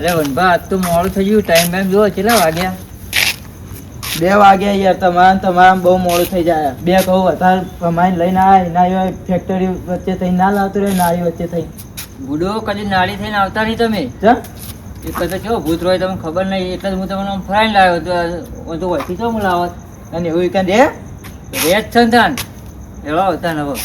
અરે વનભા આજ તો મોડું થઈ ગયું ટાઈમ ટાઈમ જુઓ કેટલા વાગ્યા? બે વાગ્યા યાર તમારા તમારા બહુ મોડું થઈ જાય. બે કહું વધારે કમાઈને લઈને આવે ના હોય ફેક્ટરી વચ્ચે થઈ ના લાવતું રહે નાળી વચ્ચે થઈ બુડો કદી નાળી થઈને આવતા નહીં તમે. એ કદાચ કેવો ભૂત હોય તમને ખબર નહીં. એટલે જ હું તમને ફરાઈને લાવ્યો હતો હું તો વહીથી તો હું લાવત? અને એવું કાંઈ દે રે જ છે ને એવા આવતા ને હવે.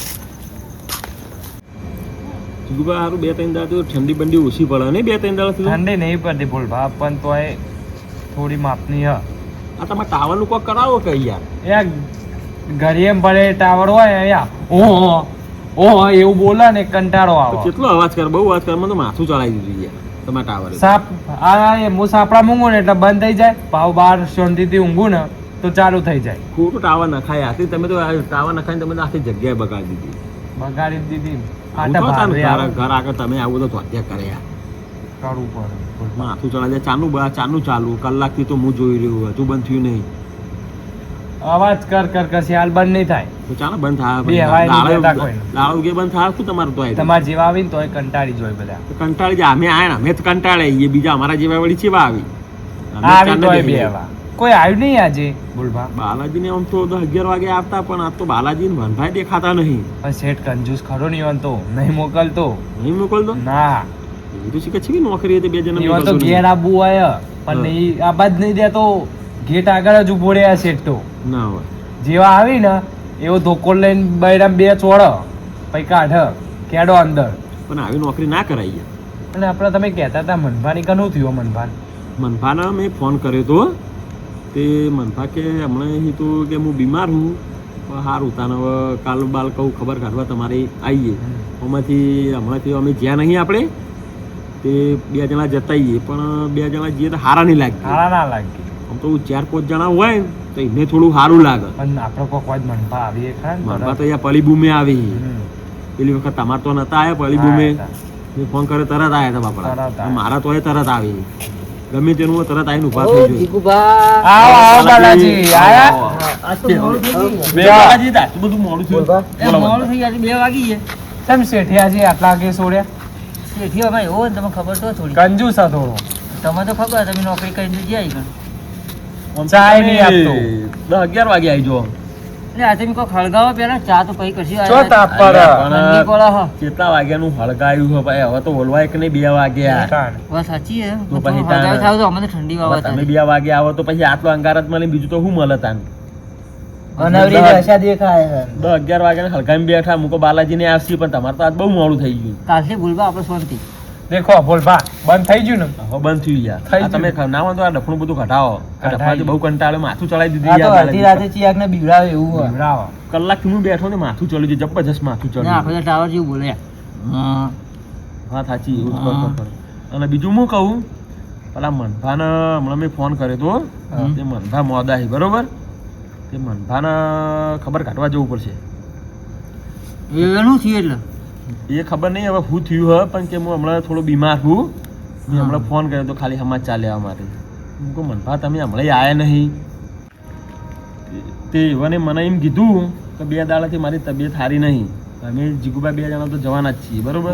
જુગુબા હારું બે ત્રણ દાડા તો ઠંડી બંડી ઓછી પડે. ને બે ત્રણ દાડા ઠંડી નહીં પડતી ભૂલ ભા પણ તોય થોડી માપની હ. આ તમે ટાવર લોકો કરાવો કે યાર યાર ઘરે એમ ભલે ટાવર હોય યા ઓહો ઓહો એવું બોલે ને કંટાળો આવે. કેટલો અવાજ કરે? બહુ અવાજ કરે મને તો માથું ચડાવી દીધું યાર તમારા ટાવર સાપ આ એ હું સાપડા મૂંગું ને એટલે બંધ થઈ જાય. ભાવ બહાર શાંતિથી ઊંઘું ને તો ચાલુ થઈ જાય. ખોટું ટાવર નખાય. આથી તમે તો ટાવર નખાઈને તમે આખી જગ્યાએ બગાડી દીધી. બગાડી દીધી. આવું આટા તો તારું ભારે તારા આવે. ઘર આગળ તમે આવું તો ધોત્યા કરે કરવું પડે. માથું ચડાવી દે ચાનું બ- ચાલુ. કલાકથી તો હું જોઈ રહ્યું હજુ બંધ થયું નહીં. અવાજ કર કર કર હાલ બંધ નહીં થાય. તો ચાલો બંધ થાય. દાળો કે બંધ થાય શું તમારું તો તમારા જેવા આવીને તોય કંટાળી જોય બધા. કંટાળી જાય અમે આયા ને અમે તો કંટાળે બીજા અમારા જેવા વળી ચેવા આવી. આવી તોય બે ગયા. કોઈ આવ્યું નહીં આજે ભૂલભા બાલાજીને આમ તો દસ અગિયાર વાગે આવતા પણ આ તો બાલાજી ને ભનભાઈ દેખાતા નહીં. શેઠ કંજૂસ ખરો નહીં હોતો નહીં મોકલતો. નહીં મોકલતો? ના. એ તો શીખે છે કે નોકરી હતી બે જણા તો ઘેર આબુ હોય પણ નહીં આબા જ નહીં દેતો ગેટ આગળ જ ઊભો રહ્યા શેઠ તો. ના હોય. જેવા આવી ને એવો ધોકો લઈને બૈરામ બે ચોળ પૈ કાઢ કેડો અંદર. પણ આવી નોકરી ના કરાઈ અને આપણે તમે કહેતા હતા મનભાની કનું થયું મનભાન. મનભાના મેં ફોન કર્યો તો તે મનતા કે હમણાં અહીં તો કે હું બીમાર હું પણ સારું તાને હવે કાલ બાલ કહું ખબર કાઢવા તમારે આવીએ એમાંથી હમણાંથી અમે જ્યાં નહીં આપણે તે બે જણા જતા આવીએ પણ બે જણા જઈએ તો સારા નહીં લાગે સારા ના લાગે આમ તો ચાર પાંચ જણા હોય તો એને થોડું સારું લાગે. પણ આપણે કોઈ કોઈ મનપા આવીએ ખરા મનપા તો અહીંયા પલી બૂમે આવી પેલી વખત તમારે તો નતા આવ્યા પલી બૂમે ફોન કરે તરત આવ્યા હતા બાપડા. મારા તો એ તરત આવી. ગમે તેનું તરત આવીને ઊભા થઈ ગયું આવો આવો બાલાજી. આયા? આજ તો મોડું થઈ ગયું. બે બાલાજી તા આટલું બધું મોડું થયું. મોડું થઈ ગયા બે વાગી ગયા. કેમ શેઠિયાજી આટલા વાગે છોડ્યા શેઠી ભાઈ હો તમને ખબર તો થોડી. કંજૂસ હતો. તમે તો ખબર તમે નોકરી કરીને જઈ આવી ચાય નહીં આપતો. દસ અગિયાર વાગે આવી જાઓ. એટલે આ તમે કોઈ ખળગાવો પેલા ચા તો કઈ કશી ચો તાપ પર. ઠંડી પડે હ. હળગાયું છે ભાઈ? હવે તો બોલવાય કે નહીં બે વાગ્યા. સાચી હે તો પછી હળગાવી થાવ તો અમને ઠંડી વાવા તમે બે વાગે આવો તો પછી આટલો અંગાર જ મળે બીજું તો શું મળે તાન અનાવરી દશા દેખાય છે દસ અગિયાર વાગ્યા હળગાવી બેઠા મૂકો બાલાજીને આવશે પણ તમારે તો આજ બહુ મોડું થઈ ગયું. કાલથી ભૂલવા આપણે શાંતિ. દેખો ભોલભા બંધ થઈ ગયું ને? હવે બંધ થઈ ગયા. થઈ તમે ના વાંધો આ ડફણું બધું ઘટાવો. ડફણાથી બહુ કંટાળ્યો માથું ચડાવી દીધું યાર અડધી રાતે ચિયાક ને બીવડાવે એવું બીવડાવો. કલાક હું બેઠો ને માથું ચડ્યું છે જબરજસ્ત માથું ચડ્યું. આપણે ટાવર જેવું બોલે. હા. સાચી. અને બીજું હું કહું? પેલા મનભાને હમણાં મેં ફોન કર્યો તો તે મનભા મોદા છે બરોબર? તે મનભાને ખબર કાઢવા જવું પડશે. એનું થયું એટલે. એ ખબર નહીં હવે શું થયું હોય પણ કે હું હમણાં થોડો બીમાર છું મેં હમણાં ફોન કર્યો તો ખાલી સમાચાર લેવા માટે હું કહું મનભા તમે હમણાં આવ્યા નહીં. તે એવાને મને એમ કીધું કે બે દાડાથી મારી તબિયત સારી નહીં. અમે જીગુભાઈ બે જણા તો જવાના જ છીએ બરોબર.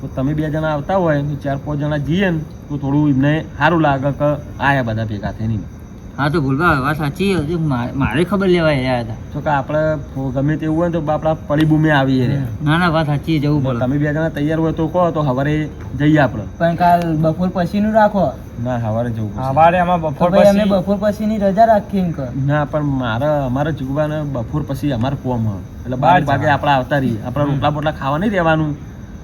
તો તમે બે જણા આવતા હોય તો ચાર પાંચ જણા જઈએ ને તો થોડું એમને સારું લાગે કે આયા બધા ભેગા થઈને. હા તો ભૂલભા વાત સાચી હતી મા- મારે ખબર લેવા આવ્યા હતા. તો કે આપણે ગમે તેવું હોય ને તો આપણા પડી આવીએ ના ના વાત સાચી જવું પડે. તમે બે જણા તૈયાર હોય તો કહો તો સવારે જઈએ આપણે. પણ કાલ બપોર પછી નું રાખો. ના સવારે જવું સવારે અમારે આમાં બપોર પછી અમે બપોર પછી ની રજા રાખી એમ ના પણ મારે અમારે ચૂકવાને બપોર પછી અમારે કોમ એટલે બાર વાગે. આપણે આવતા રહીએ. આપણે રોટલા બોટલા ખાવા નહીં રહેવાનું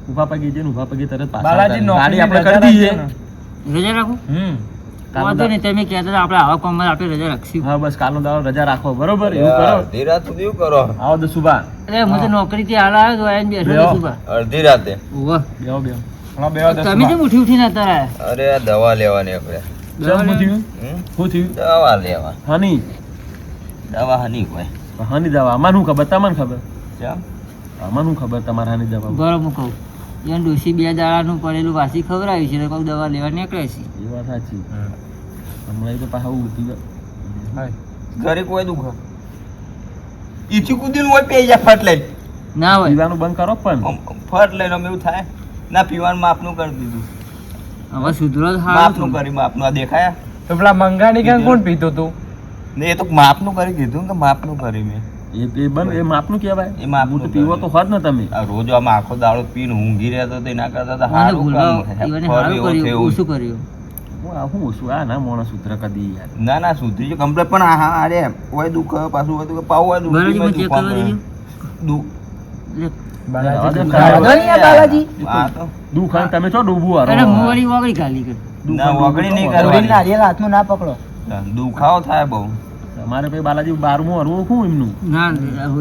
ઊભા પગે જઈને ઊભા પગે તરત પાછા બાલાજી નોકરી ગાડી આપણે કરી દઈએ. રજા રાખું? હમ. વાંધો નહીં તમે કહેતા હતા આપણે આવા કામમાં આપણે રજા રાખશું. હા બસ કાલનો દાડો રજા રાખો બરોબર? એવું કરો. અડધી રાત સુધી શું કરો. આવો દસુભા અરે હું તો નોકરી થી હાલ આવ્યો તો બેઠો બેહો. અડધી રાતે. ઓહો. બેહો બેહો. હમણાં બે દસ તમે કેમ ઉઠી ઉઠીને અત્યારે? અરે દવા લેવાની આપણે. શું થયું? શું થયું? દવા લેવા. હની. દવા હની કોઈ હની દવા. આમાં શું ખબર? તમને ખબર? આમાં શું ખબર તમારા હાની દવા. બરોબર હું કહું. એને ડોસી બે દાડાનું પડેલું વાસી ખવડાવ્યું છે કોઈ દવા લેવા નીકળે છે. એ વાત સાચી. હમણાં તો પાછા ઉઠી ગયો હાય. ઘરે કોઈ દુખ? ઈચું કુદીનું હોય પી જાય ફટ લઈ ના હોય. પીવાનું બંધ કરો પણ. ફટ લઈને આમ એવું થાય. ના પીવાનું માપનું કરી દીધું. હવે સુધરો તો માપનું કરી માપનું આ દેખાયા? તો પેલા મંગાની ક્યાં કોણ પીતો તું? ને એ તો માપનું કરી દીધું કે માપનું કરી મેં. એ એ બન એ માપનું કહેવાય. એ માપનું તો પીવો તો હોત ને તમે. રોજ આમ આખો દાડો પીને ઊંઘી રહેતો તો એના કરતા તો મને સારું ભૂલવા કામ ઈવને ફરી સારું એવું કર્યું થયું. કર્યું. હું આ આ ના મોણસ સૂત્ર કદી યાર. ના ના સુધરી ગયું. કમ્પ્લેટ પણ આ હા અરે હોય દુઃખ પાછું હોય તો પાવ હોય દુઃખ. બાલાજી તમે છો ડૂબવું અરે વગડી કર. ના વગડી નહીં હાથમાં ના પકડો. દુખાવો થાય બહુ. તમારે ભાઈ બાલાજી બારમું હરવું શું એમનું? ના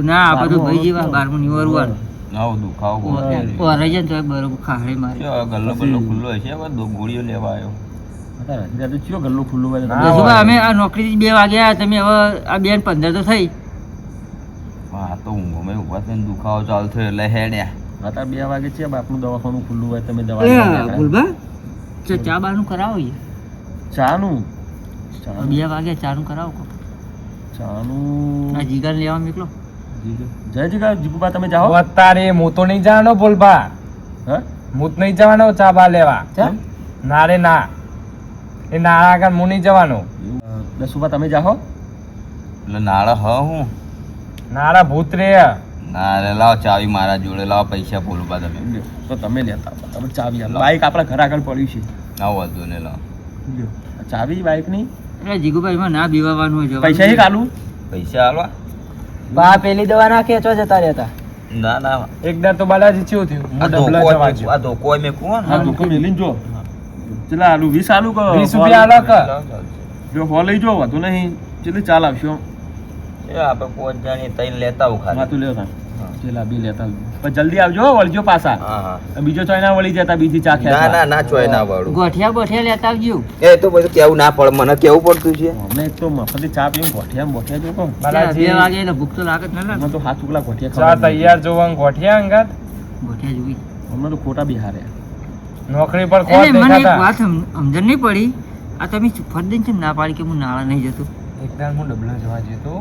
ના આ બધું ભાઈ જેવા બારમું નિવારવાનું નવો દુખાવો બહુ. જાય ને તો બરોબર ખાડે મારે. ગલ્લો ગલ્લો ખુલ્લો હવે ગોળીઓ લેવા આવ્યો ના અમે આ નોકરી બે વાગે તમે હવે આ બેન પંદર તો થઈ. હા તો ઊંઘોમાં ઊભા થઈને દુખાવો ચાલુ થયો એટલે હેડ્યા. અત્યારે બે વાગે છે બાપનું દવાખાનું ખુલ્લું હોય તમે દવા. ભૂલભા ચા ચા બાનું કરાવો. ચાનું ચાનું? બે વાગે ચાનું કરાવો. ચાનું. આ જીગર લેવા મોકલો જય જીગા જીગુબા તમે જાઓ. અત્યારે હું તો નહીં જવાનો બોલબા હે? હું નહીં જવાનો ચા બા લેવા? ના રે ના. એ નાળા આગળ હું નહીં જવાનો. દસુબા તમે જાઓ. એટલે નાળા હ હું. નાળા ભૂત રે. ના રે લાવ ચાવી મારા જોડે લાવ પૈસા બોલવા તમે. તો તમે લેતા તમે ચાવી. બાઈક આપણા ઘર આગળ પડ્યું છે. ના વધુ ને લાવ. ચાવી બાઈકની? એટલે જીગુભાઈ એમાં ના બીવાવાનું હોય. પૈસા એક આલું પૈસા આલવા. બા પેલી દવા ના ખેંચવા જતા રહેતા. ના ના. એકદા તો બાલાજી ચેવું થયું? આ હું ધોકો આ ધોકો મેં કું હા દુઃખ મેલીને જો. ચલા આલુ વીસ આલુ કો વીસ રૂપિયા આલો. કે જો હો લઈ જો વધુ નહીં. ચલે ચાલ આવશો. આપણે પોચ જાણી તઈ લેતા હું ખાલી. માથું લેતા ચેલા બી લેતા પણ જલ્દી આવજો વળજો પાછા. હા હા. બીજો ચોય ના વળી જતા બીજી ચા ના ના ના ચોય ના વાળું. ગોઠિયા ગોઠિયા લેતા આવજો. એ તો બધું કેવું ના પડે મને કેવું પડતું છે? અમે તો મફતે ચા પીને ગોઠિયા ગોઠિયા જો બાલાજી. બે વાગે એટલે ભૂખ તો લાગે જ ના લાગે તો હાથ ઉકલા ગોઠિયા ચા તૈયાર જોવા ગોઠિયા અંગત? ગોઠિયા જોઈ. અમને તો ખોટા બી હારે નોકરી પર ખોટ દેખાતા મને એક વાત સમજણ નહીં પડી. આ તમે ફટ છે ના પાડી કે હું નાળા નહીં જતો? એકદમ હું ડબલો જવા જતો.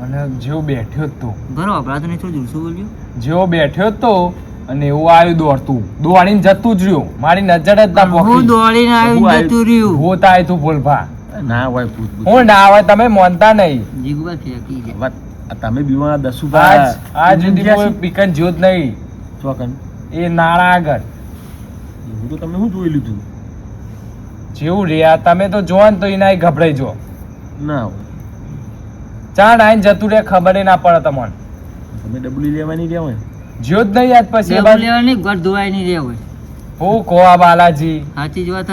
અને જેવો બેઠ્યો તો. ઘરો અપરાધ નહીં થોડું શું બોલ્યું. જેવો બેઠ્યો તો અને એવું આવ્યું દોડતું. દોડીને જતું જ રહ્યું. મારી નજર જ ના હું પોકી દોડીને હું આવીને આવી- જતું રહ્યું. ભૂત તાય તું ભૂલભા. ના હોય ભૂત. હું ના આવે તમે માનતા નહીં. જીગુભાઈ ફેંકી જાય વાત આ તમે બીવા દસુ આજ આજ સુધી કોઈ પીકન જોત નહીં. ચોકન. એ નાળા આગળ. એવું તો તમે શું જોઈ લીધું? જેવું રહ્યા તમે તો જોવા ને તો એના ગભરાઈ જો ના હોય. ચાણ આઈને જતું રે ખબર ના પડે તમને. તમે ડબલી લેવાની રહ્યા હોય. જ્યોત નહીં યાદ પછી લેવું લેવાની ગોઠ ધોવાય નહીં રહ્યા હોય. હું કહો આ બાલાજી. સાચી જ વાત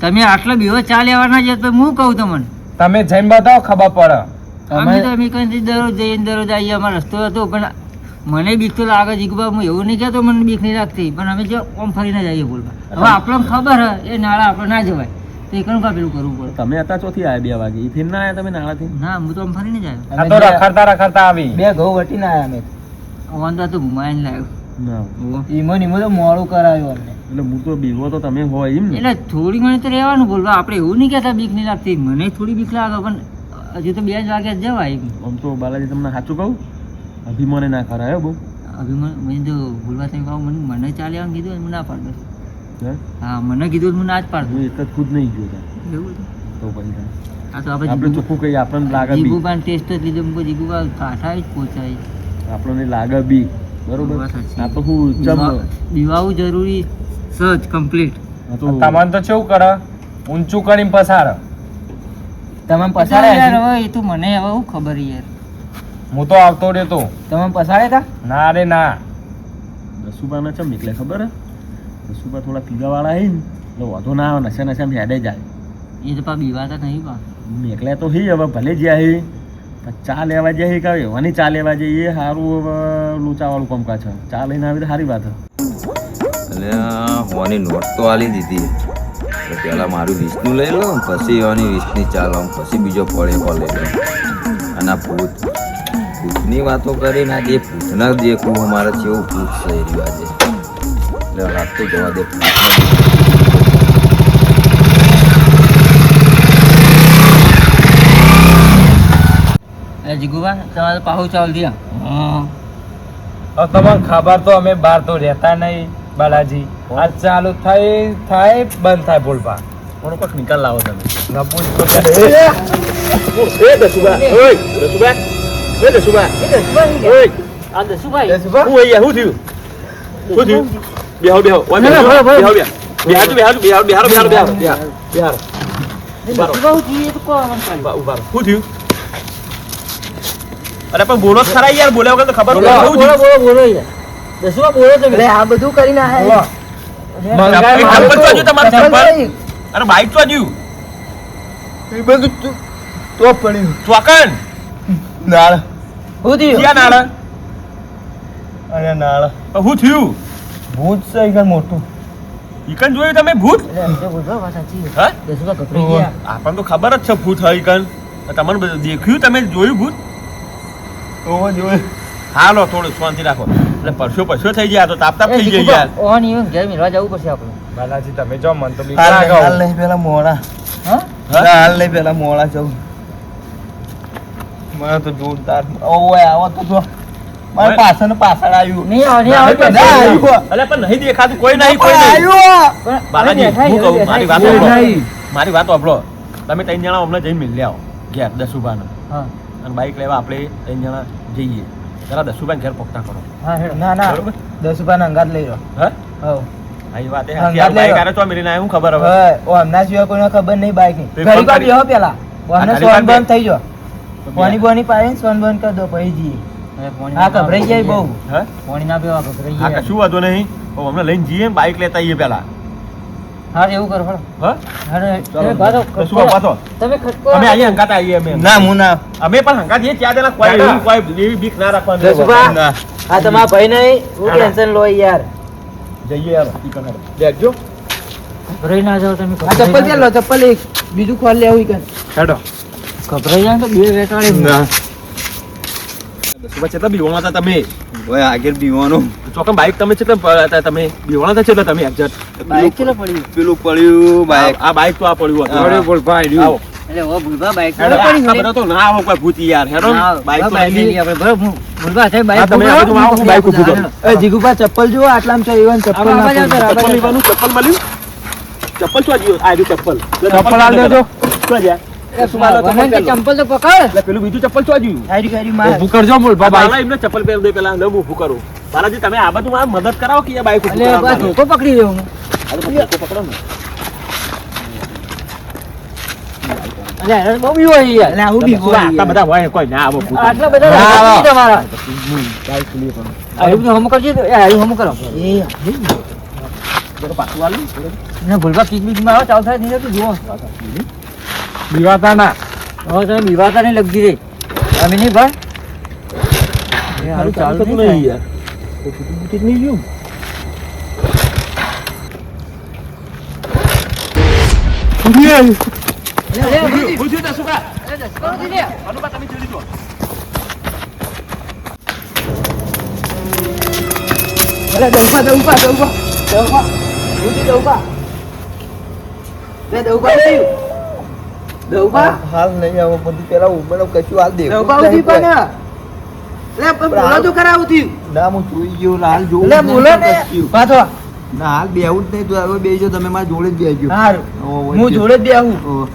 તમે આટલા બીવો ચા લેવાના છે તો હું કહું તમને? તમે જઈને બતાવો ખબર પડે. અમે તો અમે કંઈ દરરોજ જઈને દરરોજ આવીએ અમારો રસ્તો હતો પણ મને બીક તો લાગે જીગુબા હું એવું નહીં કહેતો મને બીક નહીં લાગતી પણ અમે જો ઓમ ફરીને જઈએ બોલવા. હવે આપણને ખબર હે એ નાળા આપણે ના જવાય. તો એકનું કા પેલું કરવું પડે? તમે હતા ચોથી આવ્યા બે વાગે. એ ના આવ્યા તમે નાળાથી ના હું તો આમ ફરીને જ આવ્યો. આ તો રખડતા રખડતા આવી. બે ઘઉં વટીને આયા અમે. વાંધો તો ઘુમાઈને લાવ્યો. ઈમો નીમો તો મોડું કરાયું અમને. એટલે હું તો બીવો તો તમે હોય એમ એટલે થોડી ઘણી તો રહેવાનું બોલવા. આપણે એવું નહીં કહેતા બીક નહીં લાગતી. મને થોડી બીક લાગે પણ હજુ તો બે જ વાગ્યા જ જવાય આમ તો બાલાજી તમને સાચું કહું? અભિમાને ના કરાયો બહુ. અભિમાન મેં જો ભૂલવા થઈ કહું મને મને ચાલે આમ કીધું મને ના પાડતો હે? મને કીધું હું ના જ પાડતો હું એક જ ખુદ નહીં ગયો તા. એવું તો પછી આ તો આપણે આપણે ચોખ્ખું કહીએ આપણને લાગે જીગુબાન ટેસ્ટ જ લીધો મુકો જીગુબા કાઠા જ પહોંચાય. આપણને લાગે બી. બરોબર? વાત આ તો હું ચમ દીવાવું જરૂરી સજ કમ્પ્લીટ તમારે તો તમને તો કેવું કરે? ઊંચું કરીને પસાર. તમે યાર હવે એ તો મને હવે હું ખબર યાર. હું તો આવતો રહેતો તમે પસારે તા ના રે ના. દસુબાના ચમ નીકળે ખબર હે? દસુબા થોડા પીવાવાળા હે ને એટલે વાંધો ના આવે નશા નશા હેડે જાય. એ તો પા બીવાતા નહીં પા નીકળ્યા તો હી હવે ભલે જ્યાં હે પણ ચા લેવા જઈએ હે કાંઈ એવાની ચા લેવા જઈએ એ સારું હવે લોચાવાળું કામકાજ છે. ચા લઈને આવી તો સારી વાત છે. એટલે હોની નોટ તો આલી દીધી. પેલા પહેલાં મારું વિષ્ણુ લઈ લઉં પછી એવાની વિષ્ણુ ચા લઉં પછી બીજો પડે પર લઈ લઉં અને આ ભૂત ભૂતની વાતો કરીને આજે ભૂતના દેખવું અમારે કેવું ભૂત છે એ આજે એટલે વાત તો જવા દે. એ જીગુબા તમારે પાહુ ચાવલ દિયા હા હવે તમને ખબર તો અમે બહાર તો રહેતા નહીં બાલાજી. આ ચાલુ થાય થાય બંધ થાય બોલપા કોનો કોક નિકાલ લાવો તમે? નપુસ એ! દસુબા ઓય દસુબા એ દસુબા. ઓય. આ દસુભાઈ હું અહીંયા શું થયું? શું થયું? બેહો બેહો. ઓય બેહો બેહો બેહો દસુભાઈ એ તો કોણ ઊભા ઊભા શું થયું? અરે પણ બોલો ખરા યાર. બોલ્યા વગર તો ખબર બોલો બોલો બોલો બોલો યાર. દસુભા બોલો તમે આ બધું કરીને આયા ચપ્પલ ચોજ્યું તમારું ચપ્પલ? અરે બાઈક ચોજ્યું એ બધું તો- તો પડ્યું ચોકન. નાળ. હું થયું ક્યાં નાળ? અરે નાળ. હું થયું? ભૂત છે એકદમ મોટું? ઈકન જોયું તમે ભૂત. હા? આપણને તો ખબર જ છે ભૂત હોય ઈકન તમને બધું દેખ્યું તમે જોયું ભૂત? જોયું. હાલો થોડું શાંતિ રાખો. એટલે પરસો પરસો થઈ ગયા તો તાપ તાપ થઈ ગયા જીગુભા, યાર. ઓન ઈવન ઘેર મિલવા જવું પડશે આપણે. બાલાજી તમે જો મન તો બી હાલ નહીં પેલા મોડા. હા? હા? હાલ નહીં પેલા મોડા જવું મને તો જોરદાર ઓય આવો તો જો. મારે. પાછળ પાછળ આવ્યું. નહીં આવે નહીં આવે. અલે પણ નહીં દેખાતું કોઈ નહીં કોઈ આવ્યું. બાલાજી હું કહું મારી વાત. મારી વાત સાંભળો. તમે ત્રણ જણા અમને જઈને મિલ આવો ઘેર દસુભાને. હા. અને બાઈક લેવા આપણે ત્રણ જણા જઈએ. જરા દસુભાઈ ઘેર પોકતા કરો. હા. ના ના. બરોબર? દસ રૂપિયા અંગાત લઈ લો હા? હા એ વાત હા, બાઈક લેવા. આરે તો આવ્યું, શું ખબર હવે? ઓ હમણાં સિવાય કોઈને ખબર નહીં બાઇકની ઘડી કરી- બેહો પેલા. ઘડી સોન બંધ થઈ જો પાણી બોની પાય સોન બંધ કરી દો પછી જઈએ. હા ગભરાઈ જાય બહુ. હા? પાણી ના પીવા ગભરાઈ હા ગયા વાંધો નહીં. લઈને જઈએ બાઈક લેતા આવીએ પેલા હા એવું કરો હા? હેડો, ચાલો. તમે બાધો, દસુભા પાછો. તમે ખટકો અમે આવીએ હંગાત આવીએ અમે. ના હું ના. અમે પણ હંગાત જઈએ ચાર જણા કોઈ એવું કોઈ એવી બીક ના રાખવાની. ના. તમારા ભાઈ નહીં. હું. ટેન્શન લો યાર. જઈએ યાર દેખજો ગભરાઈ ના જાઓ તમે આ ચપ્પલ ક્યાં લો ચપ્પલ એક. બીજું ખોલ લેવું કે હેડો. ગભરાઈ જાય તો બે વેટાડે તમે આગળ બીવાનો. ચોકમ બાઇક તમે છતાં તમે બીવાના હતા છતાં તમે એક્ઝેક્ટ પેલું પડ્યું? આ બાઇક ના આવો યાર હેરો બાઇક તો આવી જીગુભા ચપ્પલ જુઓ આટલામ ચપ્પલ ના ચપ્પલ લેવાનું? ચપ્પલ મળ્યું? ચપ્પલ ચપ્પલ. ચપ્પલ આ દેજો ચંપલ તો પકડ. પેલું બીજું ચપ્પલ તો આજુ ઊભું કરજો મોલ બાબા એમને ચપ્પલ પહેર દે પેલા લો ઊભું કરો. બાલાજી તમે આ બધું મારા મદદ કરાવો કે બાઈક ધોકો પકડી રહ્યો હું. પકડો ને. ભૂલવા કિક બીકમાં આવે ચાલુ થાય જુઓ. દીવાતાના હવે તમે દીવાતાને લગી રે અમે નહીં ભાઈ? હારું ચાલુ નહીં યાર. તૂટી જ નહીં ગયું ઊભા ઊભા ઊભા. ઊભા. ઊભા. ઊભા તમે જલ્દી જો. અરે દઉપા દઉપા દઉપા દઉપા ઉઠી દઉપા લે દઉપા ઉઠી દઉપા હાલ નહીં આવો બધું પેલા ઉભેલો કશું હાલ દેખું. દઉપા ઉઠી પણ. લે બોલો તો ખરા ઉઠી ના હું જોઈ ગયો હાલ જોઉં લે બોલો ને પાછો. ના હાલ બેહું જ નહીં તો હવે બેસજો તમે મારા જોડે જ બેસજો હારું. હું જોડે જ બેહું.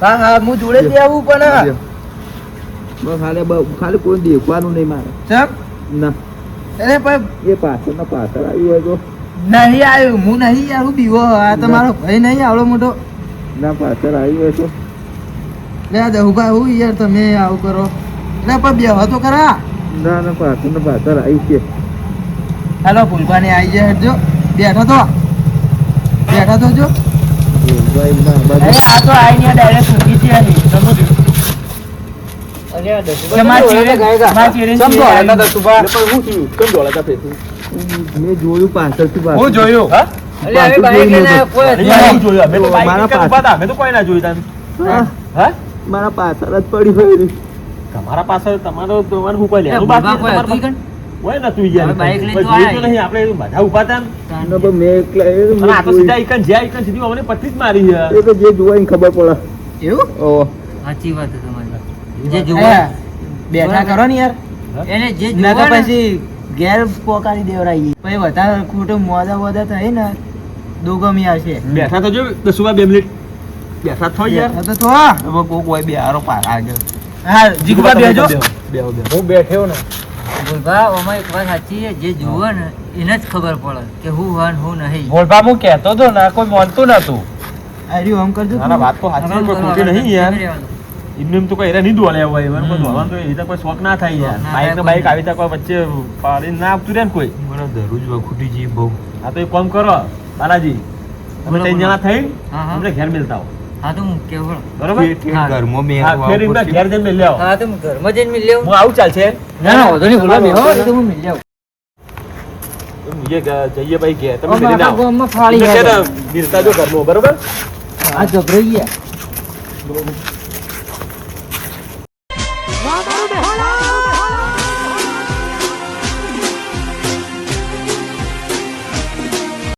હા હા હું જોડે જ બેહું પણ બસ ખાલી બ- ખાલી કોઈ દેખવાનું નહીં મારે. ચમ? ના. અરે પણ એ પાછળ ના પાછળ આવ્યું હોય તો. નહીં આવ્યું હું નહીં આવ્યું બીવો. આ તમારો ભાઈ નહીં આવડો મોટો. ના પાછળ આવ્યું હોય તો. લે દે પાછળ આવી મેં જોયું પાછળથી હું જોયું? હા? અરે તો કોઈ ના જોયું હા? મારા પાછળ જ પડી હોય તમારા પાછળ તમારો તમારે શું કોઈ લેવાનું બાકી? હોય ને તું યાર. બાઈક લઈ તો નહીં. આપણે બધા ઊભા હતા ને. કણ. ના, પણ મેં એકલા એ મેં આ તો સીધા ઈકન જે ઈકન સીધી અમને પટ્ટી જ મારી છે. એ તો જે જોવાય ખબર પડે એવું ઓ સાચી વાત છે તમારી જે જોવા બેઠા કરો ને યાર એને જે જોવા ને- પછી ઘેર પોકારી દેવરાઈ પછી વધારે ખોટું મોદા મોદા થાય ને દુગમી આવશે બેઠા તો જો દસુમાં બે મિનિટ બેઠા થો યાર. તો તો હવે કોક હોય બે હારો પાર આગળ. હા જીગુબા બેજો બેહો બેહો હું બેઠ્યો ને. બોલભા ઓમાં એક વાત સાચી છે જે જુઓ ને એને જ ખબર પડે કે હું હા હું નહીં. બોલબા હું કહેતો તો ને કોઈ માનતું નતું. આર્યું આમ કરજો ના ના વાત તો સાચી કોઈ ખોટી નહીં યાર. એમને એમ તો કઈ નહીં દોડ્યા હોય એમ કોઈ દોડવાનું તો એ રીતે કોઈ શોખ ના થાય યાર. બાઈક ને બાઈક આવી કોઈ વચ્ચે પાડીને ના આપતું રહે ને કોઈ. મને દરરોજ વખૂટી જી બહુ. આ તો એક કામ કરો બાલાજી તમે ત્રણ જણા થઈ. અમને ઘેર મિલતા હો હા તો હું કેવું બરોબર? ઘરમાં મેં હા ફેર ઘેર જઈને મિલ આવો હા તો હું ઘરમાં જઈને મિલ લેવું હું આવું ચાલશે. ના ના વધુ નહીં બોલવા બેહો એ તો હું મિલ લેવું જઈએ ભાઈ કે તમે અમે મિલીને આખા ફાળી ગયા છે જો ઘરમાં બરોબર? આ ગયા.